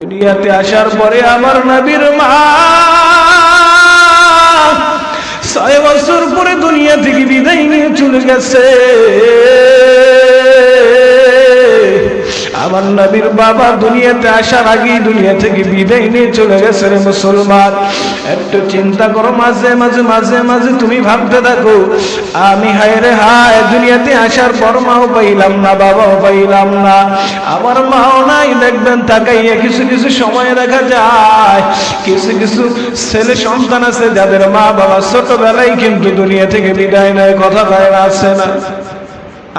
দুনিয়াতে আসার পরে আমার নবীর মা ছয় বছর পরে দুনিয়া থেকে বিদায় নিয়ে চলে গেছে। আমার নবীর বাবা দুনিয়াতে আসার আগেই দুনিয়া থেকে বিদায় নিয়ে চলে গেছে রে মুসলমান। একটু চিন্তা করো, মাঝে মাঝে মাঝে মাঝে তুমি ভাবতে থাকো, আমি হায় রে হায়, দুনিয়াতে আসার পর মাও পাইলাম না, বাবাও পাইলাম না। আমার মাও নাই, দেখবেন তাকাইয়া কিছু কিছু সময় দেখা যায়। কিছু কিছু ছেলে সন্তান আছে, যাদের মা বাবা ছোটবেলায় কিন্তু দুনিয়া থেকে বিদায় নেয়, কথা না, আছে না?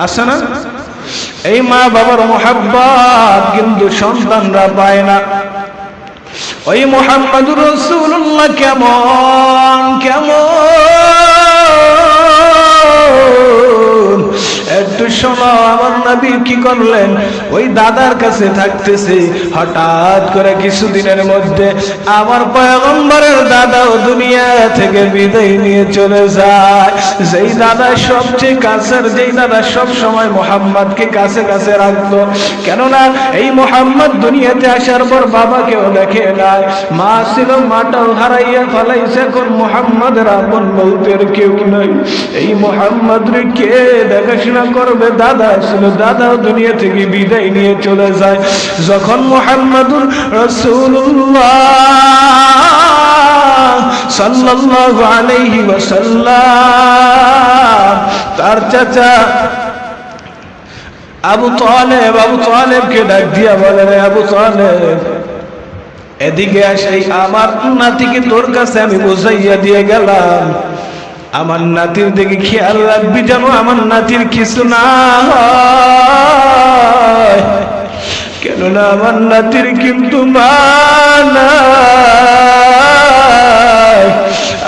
আছে না? এই মা বাবার মোহাব্বত কিন্তু সন্তানরা পায় না। ওই মোহাম্মদুর রসুল্লাহ কেমন কেমন শোনো, আমার নবী কি করলেন? ওই দাদার কাছে থাকতেছে। হঠাৎ করে কিছুদিনের মধ্যে আমার পয়গম্বরের দাদাও দুনিয়া থেকে বিদায় নিয়ে চলে যায়। যেই দাদা সবচেয়ে কাছের, যেই দাদা সব সময় মোহাম্মদকে কাছে কাছে রাখতো। কেননা এই মোহাম্মদ দুনিয়াতে আসার পর বাবাকেও দেখে নাই। মা ছিল মাটাও হারাইয়া ফলাইছে, এখন মোহাম্মদের আপন বলতের কেউ নাই। এই মোহাম্মদ কে দেখাশোনা করবে? দাদা ছিল দাদাও দুনিয়া থেকে বিদায় নিয়ে চলে যায়। যখন মোহাম্মদুর রসুল্লাহ সাল্লাল্লাহু আলাইহি ওয়াসাল্লাম, তার চাচা আবু তালেব, আবু তালেবকে ডাক দিয়া বলে, রে আবু তালেব, এদিকে আসে আমার নাতিকে তোর কাছে আমি বুঝাইয়া দিয়ে গেলাম। আমার নাতির দিকে খেয়াল রাখবি যেন আমার নাতির কিছু না কেননা আমার নাতির কিন্তু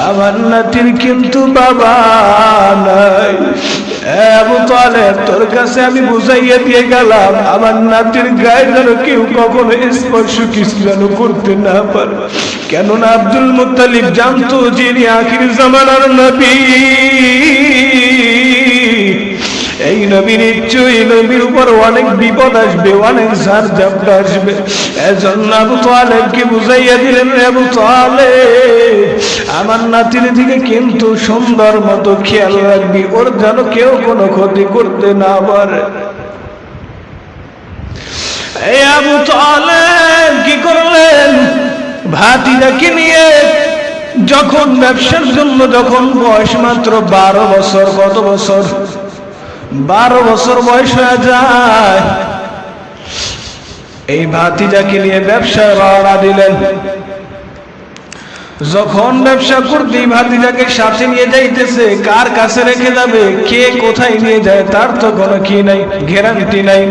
আমার নাতির কিন্তু বাবা নাই। আবু তালেব, তোর কাছে আমি বুঝাইয়া দিয়ে গেলাম, আমার নাতির গায়ে যেন কেউ কখনো স্পর্শ কিছু যেন করতে না পারে কেননা আব্দুল মুতালিব জানতো যিনি আখির জামানার নবী। এই নবীর ইচ্ছু, এই নবীর উপর অনেক বিপদ আসবে, অনেক ঝাড় ঝাপটা আসবে। এজন্য আবু তালেবকে বুঝাইয়া দিলেন আবু তালেব, আমার নাতির দিকে কিন্তু সুন্দর মতো খেয়াল রাখবি, ওর যেন কেউ কোনো ক্ষতি করতে না পারে। এই আবু তালেব, কি করলেন? ভাতিজাকে নিয়ে যখন ব্যবসার জন্য, যখন বয়স মাত্র বারো বছর, কত বছর? বারো বছর বয়স হয়ে যায়। এই ভাতিজাকে নিয়ে ব্যবসা রওনা দিলেন। যখন ব্যবসা করতে ভাতিজাকে সাথে নিয়ে যাইতেছে, কার কাছে রেখে যাবে, কে কোথায় নিয়ে যায়, তার তো কোনো কি নাই গ্যারান্টি নাই।